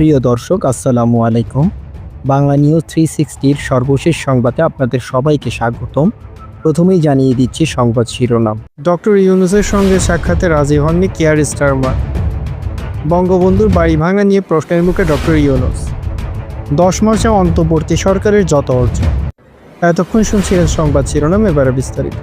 প্রিয় দর্শক, আসসালামু আলাইকুম। বাংলা নিউজ থ্রি সিক্সটির সর্বশেষ সংবাদে আপনাদের সবাইকে স্বাগতম। প্রথমেই জানিয়ে দিচ্ছি সংবাদ শিরোনাম। ডক্টর ইউনুসের সঙ্গে সাক্ষাতে রাজি হননি কেয়ার স্টারমার বঙ্গবন্ধুর বাড়ি ভাঙা নিয়ে প্রশ্নের মুখে ডক্টর ইউনুস। দশ মাসে অন্তর্বর্তী সরকারের যত অর্জন। এতক্ষণ শুনছিলেন সংবাদ শিরোনাম, এবারে বিস্তারিত।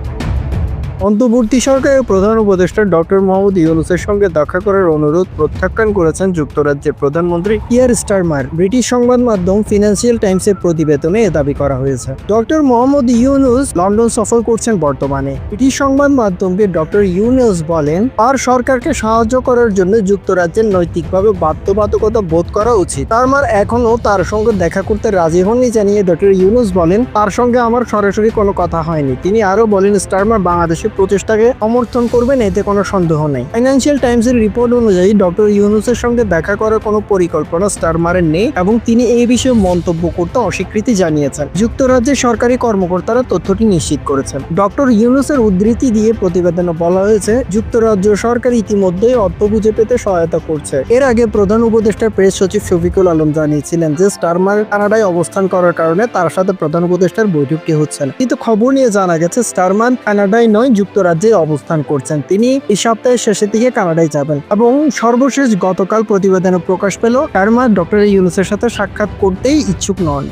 অন্তর্বর্তী সরকারের প্রধান উপদেষ্টা ডক্টর মোহাম্মদ ইউনুসের সঙ্গে দেখা করার অনুরোধ প্রত্যাখ্যান করেছেন যুক্তরাজ্যের প্রধানমন্ত্রী ইয়ার স্টারমার। ব্রিটিশ সংবাদ মাধ্যম ফিনান্সিয়াল টাইমসের প্রতিবেদনে এ দাবি করা হয়েছে। ডক্টর মোহাম্মদ ইউনুস লন্ডন সফর করছেন বর্তমানে। ব্রিটিশ সংবাদ মাধ্যমকে ডক্টর ইউনুস বলেন, তার সরকারকে সাহায্য করার জন্য যুক্তরাজ্যের নৈতিকভাবে বাধ্যবাধকতা বোধ করা উচিত। তারমার এখনও তার সঙ্গে দেখা করতে রাজি হননি জানিয়ে ডক্টর ইউনুস বলেন, তার সঙ্গে আমার সরাসরি কোনো কথা হয়নি। তিনি আরও বলেন, স্টারমার বাংলাদেশের প্রচেষ্টাকে সমর্থন করবেন, এতে কোনো সন্দেহ নেই। ফাইন্যান্সিয়াল টাইমসের রিপোর্ট অনুযায়ী ডক্টর ইউনুসের সঙ্গে দেখা করার কোনো পরিকল্পনা স্টারমারের নেই এবং তিনি এই বিষয়ে মন্তব্য করতে অস্বীকৃতি জানিয়েছেন। যুক্তরাজ্যের সরকারি কর্মকর্তারা তথ্যটি নিশ্চিত করেছেন। ডক্টর ইউনুসের উদ্ধৃতি দিয়ে প্রতিবেদনে বলা হয়েছে, যুক্তরাজ্য সরকার ইতিমধ্যেই অর্থ বুঝে পেতে সহায়তা করছে। এর আগে প্রধান উপদেষ্টার প্রেস সচিব শফিকুল আলম জানিয়েছিলেন যে স্টারমার কানাডায় অবস্থান করার কারণে তার সাথে প্রধান উপদেষ্টার বৈঠকটি হচ্ছে কিন্তু খবর নিয়ে জানা গেছে স্টারমান কানাডায় নয় যুক্তরাজ্যে অবস্থান করছেন। তিনি এই সপ্তাহের শেষের দিকে কানাডায় যাবেন এবং সর্বশেষ গতকাল প্রতিবেদনে প্রকাশ পেল, কারমা ডক্টর ইউনুসের সাথে সাক্ষাৎ করতেই ইচ্ছুক নন।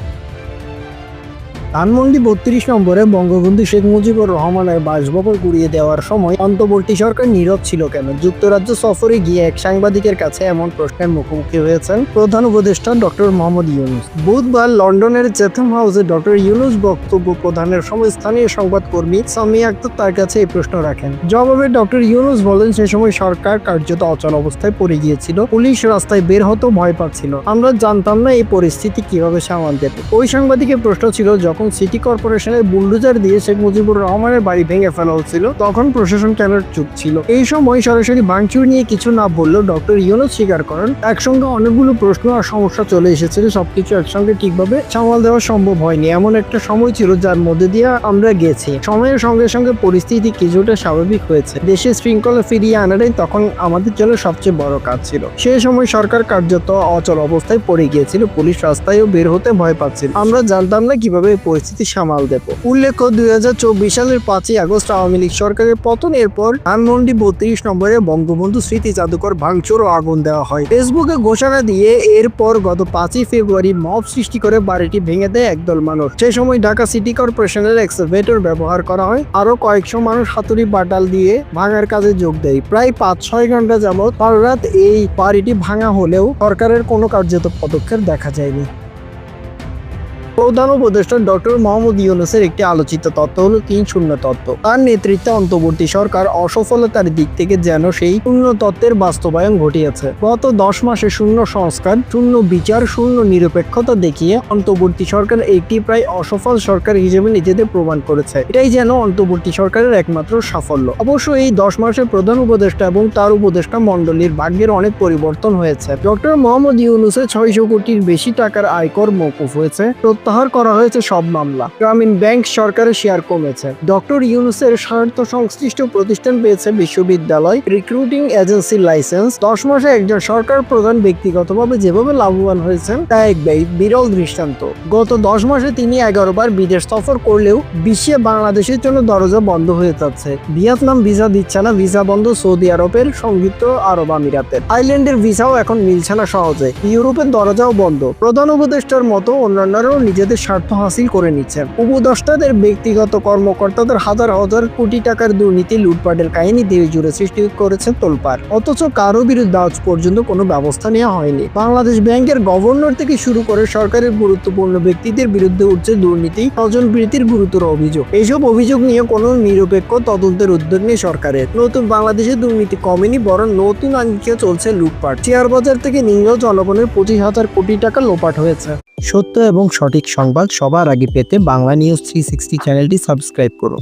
ধানমন্ডি বত্রিশ নম্বরে বঙ্গবন্ধু শেখ মুজিবুর রহমানের বাসভবন গুড়িয়ে দেওয়ার সময় অন্তর্বর্তী সরকার নীরব ছিল কেন? যুক্তরাজ্য সফরে গিয়ে এক সাংবাদিকের কাছে এমন প্রশ্নের মুখোমুখি হয়েছেন প্রধান উপদেষ্টা ডক্টর মোহাম্মদ ইউনুস। বুধবার লন্ডনের চেথম হাউসে ডক্টর ইউনুস বক্তব্য প্রদানের সময় স্থানীয় সংবাদকর্মী সামি আক্তার তার কাছে এই প্রশ্ন রাখেন। জবাবে ডক্টর ইউনুস বলেন, সে সময় সরকার কার্যত অচল অবস্থায় পড়ে গিয়েছিল। পুলিশ রাস্তায় বের হতো ভয় পাচ্ছিল। আমরা জানতাম না এই পরিস্থিতি কীভাবে সামাল দেবে। ওই সাংবাদিকের প্রশ্ন ছিল, যখন সিটি কর্পোরেশনের বুলডোজার দিয়ে শেখ মুজিবুর রহমানের বাড়ি ভেঙে ফেলা হচ্ছিল, তখন প্রশাসন কেন চুপ ছিল। এই সময় সরাসরি ভাঙচুর নিয়ে কিছু না বললেও ডক্টর ইউনুস স্বীকার করেন, একসঙ্গে অনেকগুলো প্রশ্ন আর সমস্যা চলে এসেছিল সবকিছু একসঙ্গে ঠিকভাবে সামাল দেওয়া সম্ভব হয়নি। এমন একটা সময় ছিল যার মধ্যে দিয়ে আমরা গেছি। সময়ের সঙ্গে সঙ্গে পরিস্থিতি কিছুটা স্বাভাবিক হয়েছে। দেশে শৃঙ্খলা ফিরিয়ে আনাটাই তখন আমাদের জন্য সবচেয়ে বড় কাজ ছিল। সেই সময় সরকার কার্যত অচল অবস্থায় পড়ে গিয়েছিল। পুলিশ রাস্তায়ও বের হতে ভয় পাচ্ছিল। আমরা জানতাম না কীভাবে পরিস্থিতি সামাল দেব। উল্লেখ্য দু হাজার চব্বিশ সালের পাঁচই আগস্ট আওয়ামী লীগ সরকারের পতনের পর ধানমন্ডি বত্রিশ নম্বরে বঙ্গবন্ধু স্মৃতি জাদুকর ভাঙচুর ও আগুন দেওয়া হয়। ফেসবুকে ঘোষণা দিয়ে এরপর গত পাঁচই ফেব্রুয়ারি মব সৃষ্টি করে বাড়িটি ভেঙে দেয় একদল মানুষ। সে সময় ঢাকা সিটি কর্পোরেশনের এক্সভেটর ব্যবহার করা হয়। আরও কয়েকশো মানুষ হাতুড়ি বাটাল দিয়ে ভাঙার কাজে যোগ দেয়। প্রায় পাঁচ ছয় ঘণ্টা যাবৎ রাত এই বাড়িটি ভাঙা হলেও সরকারের কোনো কার্যত পদক্ষেপ দেখা যায়নি। প্রধান উপদেষ্টা ডক্টর মোহাম্মদ ইউনুসের একটি আলোচিত তত্ত্ব হলো তিন শূন্য তত্ত্ব। তার নেতৃত্বে অন্তর্বর্তী সরকার অসফলতার দিক থেকে যেন সেই শূন্য তত্ত্বের বাস্তবায়ন ঘটিয়েছে। গত দশ মাসে শূন্য সংস্কার, শূন্য বিচার, শূন্য নিরপেক্ষতা দেখিয়ে অন্তর্বর্তী সরকার একটি প্রায় অসফল সরকার হিসেবে নিজেদের প্রমাণ করেছে। এটাই যেন অন্তর্বর্তী সরকারের একমাত্র সাফল্য। অবশ্য এই দশ মাসে প্রধান উপদেষ্টা এবং তার উপদেষ্টা মণ্ডলীর ভাগ্যের অনেক পরিবর্তন হয়েছে। ডক্টর মোহাম্মদ ইউনুসের ছয়শো কোটির বেশি টাকার আয়কর মৌকুফ হয়েছে। প্রত্যাহার করা হয়েছে সব মামলা। গ্রামীণ ব্যাংক সরকারের শেয়ার কমেছে। ডক্টর ইউনুসের স্বার্থ সংশ্লিষ্ট প্রতিষ্ঠান পেয়েছে বিশ্ববিদ্যালয় রিক্রুটিং এজেন্সির লাইসেন্স। দশ মাসে একজন সরকার প্রধান ব্যক্তিগতভাবে যেভাবে লাভবান হয়েছেন, তা এক বিরল দৃষ্টান্ত। গত দশ মাসে তিনি এগারো বার বিদেশ সফর করলেও বিশ্বে বাংলাদেশের জন্য দরজা বন্ধ হয়ে যাচ্ছে। ভিয়েতনাম ভিসা দিচ্ছে না, ভিসা বন্ধ সৌদি আরবের সংযুক্ত আরব আমিরাতের। আইল্যান্ডের ভিসাও এখন মিলছে না সহজে। ইউরোপের দরজাও বন্ধ। প্রধান উপদেষ্টার মতো অন্যান্যরাও নিজেদের স্বার্থ হাসিল করে নিচ্ছেন উপদেষ্টাদের ব্যক্তিগত কর্মকর্তাদের হাজার হাজার কোটি টাকার দুর্নীতি, লুটপাটের কাহিনী দেশ জুড়ে সৃষ্টি করেছে তোলপার অথচ কারও বিরুদ্ধে আজ পর্যন্ত কোনো ব্যবস্থা নেওয়া হয়নি। বাংলাদেশ ব্যাংকের গভর্নর থেকে শুরু করে সরকারের গুরুত্বপূর্ণ ব্যক্তিদের বিরুদ্ধে উঠছে দুর্নীতি, স্বজন প্রীতির গুরুতর অভিযোগ। এইসব অভিযোগ নিয়ে কোনো নিরপেক্ষ তদন্তের উদ্যোগ নেই সরকারের। নতুন বাংলাদেশে দুর্নীতি কমেনি, বরং নতুন আঙ্গিকে চলছে লুটপাট। শেয়ার বাজার থেকে নিম্ন জনগণের পঁচিশ হাজার কোটি টাকা লোপাট হয়েছে। সত্য এবং সঠিক সংবাদ সবার আগে পেতে বাংলা নিউজ থ্রি সিক্সটি চ্যানেলটি সাবস্ক্রাইব করুন।